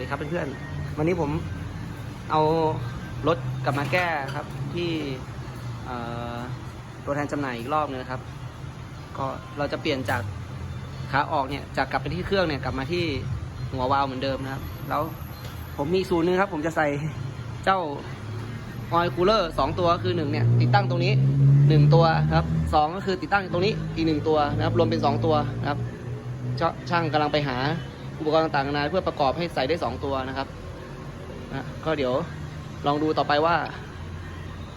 วัสดีครับเพื่อนๆ วันนี้ผมเอารถกลับมาแก้ครับที่ตัวแทนจำหน่ายอีกรอบนึงนะครับก็เราจะเปลี่ยนจากขาออกเนี่ยจากกลับไปที่เครื่องเนี่ยกลับมาที่หัววาล์วเหมือนเดิมนะครับ แล้วผมมีศูนย์หนึงครับ ผมจะใส่เจ้าออยคูลเลอร์สองตัวคือหนึ่งเนี่ยติดตั้งตรงนี้หนึ่งตัวครับสองก็คือติดตั้งตรงนี้อีกหนึ่งตัวนะครับ รวมเป็นสองตัวนะครับชช่างกำลังไปหา อุปกรณ์ต่างๆนานาเพื่อประกอบให้ใส่ได้ 2 ตัวนะครับนะก็เดี๋ยวลองดูต่อไปว่า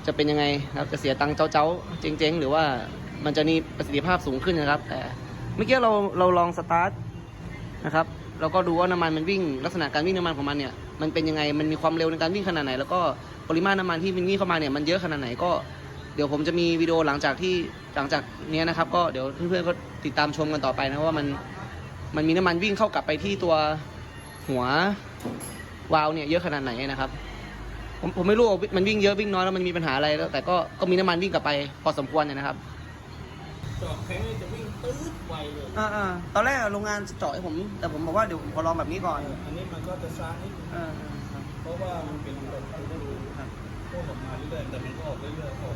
จะเป็นยังไงนะครับจะเสียตังค์เจ้าๆเจ๊งๆ หรือว่ามันจะมีประสิทธิภาพสูงขึ้นนะครับ แต่เมื่อกี้เราเราลองสตาร์ทนะครับเราก็ดูว่าน้ำมันมันวิ่ง ลักษณะการวิ่งน้ำมันของมันเนี่ยมันเป็นยังไงมันมีความเร็วในการวิ่งขนาดไหน แล้วก็ปริมาณน้ำมันที่มันวิ่งเข้ามาเนี่ยมันเยอะขนาดไหนก็เดี๋ยวผมจะมีวิดีโอหลังจากที่หลังจากเนี้ยนะครับ ก็เดี๋ยวเพื่อนๆก็ติดตามชมกันต่อไปนะว่ามัน มันมีน้ำมันวิ่งเข้ากลับไปที่ตัวหัววาล์วเนี่ยเยอะขนาดไหนนะครับ ผมผมไม่รู้ว่ามันวิ่งเยอะวิ่งน้อยแล้วมันมีปัญหาอะไรแล้ว แต่ก็ก็มีน้ำมันวิ่งกลับไปพอสมควรเนี่ยนะครับจอบแข็งเนี่ยจะวิ่งตืดไวเลยอ่าตอนแรกโรงงานเจาะให้ผม แต่ผมบอกว่าเดี๋ยวผมขอลองแบบนี้ก่อน อันนี้มันก็จะช้านิดนึงอ่าเพราะว่ามันเป็นแบบคุณก็ดูพวกออกมาเรื่อยๆแต่มันก็ออกเรื่อยๆออก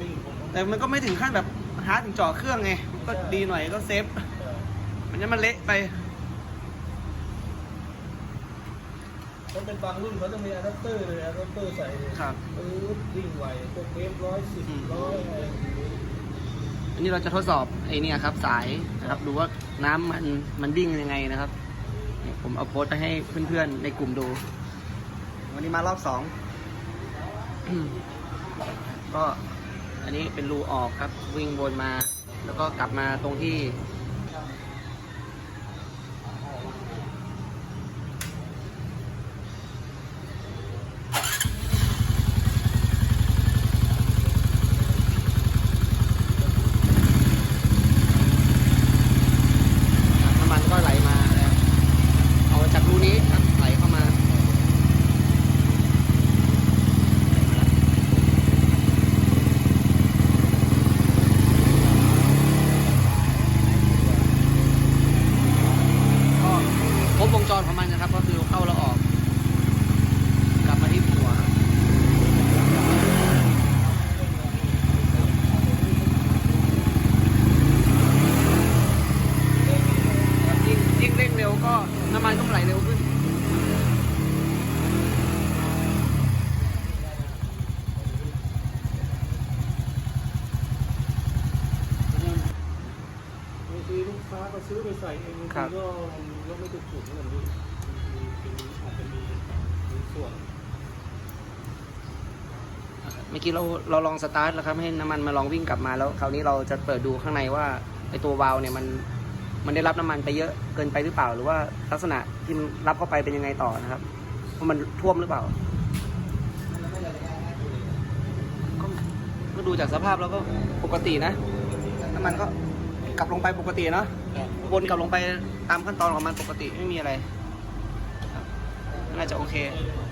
วิ่งผมแต่มันก็ไม่ถึงขั้นแบบฮาร์ดถึงเจาะเครื่องไงก็ดีหน่อยก็เซฟ มันจะมันเละไป มันเป็นบางรุ่นเขาจะมีอะแดปเตอร์เลยอะแดปเตอร์ใส่ครับ ปื๊ดวิ่งไวพวกเวฟร้อยสิบร้อยอะไรอย่างนี้อันนี้เราจะทดสอบไอ้เนี่ยครับ สายนะครับดูว่าน้ำมันมันวิ่งยังไงนะครับเนี่ยผมเอาโพสต์ไปให้เพื่อนๆในกลุ่มดู วันนี้มารอบสอง ก็อันนี้เป็นรูออกครับ วิ่งวนมา แล้วก็กลับมาตรงที่ น้ำมันก็ไหลมาแล้วเอาจากรูนี้ครับไหลเข้ามา ก็ครบ วงจรของมันนะครับ ก็คือเข้าแล้วออก กลับมาที่หัวยิ่งเร่งเร็วก็น้ำมันต้องไหลเร็วขึ้น บางทีลูกค้าก็ซื้อไปใส่เองบางครัทีบก็ก็ไม่ถูกถูกเหมือนกันพี่เป็นอาจจะมีมีส่วนเมื่อกี้เราเราลองสตาร์ทแล้วครับให้น้ำมันมาลองวิ่งกลับมาแล้ว คราวนี้เราจะเปิดดูข้างในว่าไอตัววาล์วเนี่ยมันมันได้รับน้ำมันไปเยอะเกินไปหรือเปล่า หรือว่าลักษณะที่มันรับเข้าไปเป็นยังไงต่อนะครับว่ามันท่วมหรือเปล่า ก็ก็ดูจากสภาพแล้วก็ปกตินะน้ำมันก็ กลับลงไปปกติเนาะวนกลับลงไปตามขั้นตอนของมันปกติไม่มีอะไรครับน่าจะโอเคเ